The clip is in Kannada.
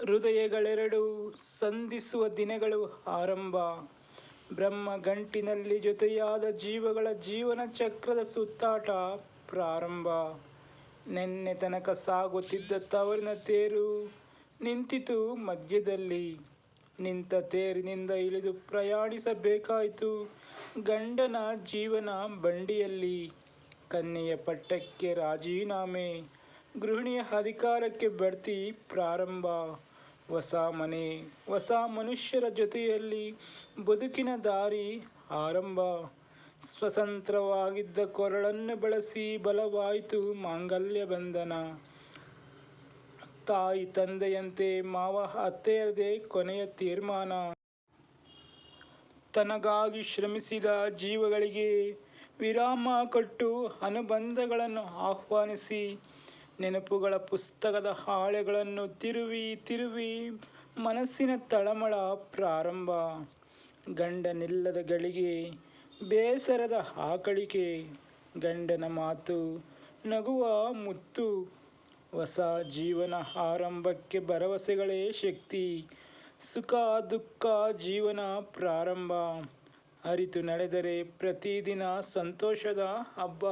ಹೃದಯಗಳೆರಡು ಸಂಧಿಸುವ ದಿನಗಳು ಆರಂಭ. ಬ್ರಹ್ಮ ಗಂಟಿನಲ್ಲಿ ಜೊತೆಯಾದ ಜೀವಗಳ ಜೀವನ ಚಕ್ರದ ಸುತ್ತಾಟ ಪ್ರಾರಂಭ. ನೆನ್ನೆ ತನಕ ಸಾಗುತ್ತಿದ್ದ ತವರಿನ ತೇರು ನಿಂತಿತು ಮಧ್ಯದಲ್ಲಿ. ನಿಂತ ತೇರಿನಿಂದ ಇಳಿದು ಪ್ರಯಾಣಿಸಬೇಕಾಯಿತು ಗಂಡನ ಜೀವನ ಬಂಡಿಯಲ್ಲಿ. ಕನ್ಯೆಯ ಪಟ್ಟಕ್ಕೆ ರಾಜೀನಾಮೆ, ಗೃಹಿಣಿಯ ಅಧಿಕಾರಕ್ಕೆ ಬಡ್ತಿ ಪ್ರಾರಂಭ. ಹೊಸ ಮನೆ, ಹೊಸ ಮನುಷ್ಯರ ಜೊತೆಯಲ್ಲಿ ಬದುಕಿನ ದಾರಿ ಆರಂಭ. ಸ್ವತಂತ್ರವಾಗಿದ್ದ ಕೊರಳನ್ನು ಬಳಸಿ ಬಲವಾಯಿತು ಮಾಂಗಲ್ಯ ಬಂಧನ. ತಾಯಿ ತಂದೆಯಂತೆ ಮಾವ ಅತ್ತೆಯರದೇ ಕೊನೆಯ ತೀರ್ಮಾನ. ತನಗಾಗಿ ಶ್ರಮಿಸಿದ ಜೀವಗಳಿಗೆ ವಿರಾಮ ಕೊಟ್ಟು ಅನುಬಂಧಗಳನ್ನು ಆಹ್ವಾನಿಸಿ ನೆನಪುಗಳ ಪುಸ್ತಕದ ಹಾಳೆಗಳನ್ನು ತಿರುವಿ ತಿರುವಿ ಮನಸ್ಸಿನ ತಳಮಳ ಪ್ರಾರಂಭ. ಗಂಡನಿಲ್ಲದ ಗಳಿಗೆ, ಬೇಸರದ ಆಕಳಿಕೆ ಗಂಡನ ಮಾತು ನಗುವ ಮುತ್ತು, ಹೊಸ ಜೀವನ ಆರಂಭಕ್ಕೆ ಭರವಸೆಗಳೇ ಶಕ್ತಿ, ಸುಖ ದುಃಖ ಜೀವನ ಪ್ರಾರಂಭ. ಅರಿತು ನಡೆದರೆ ಪ್ರತಿದಿನ ಸಂತೋಷದ ಹಬ್ಬ.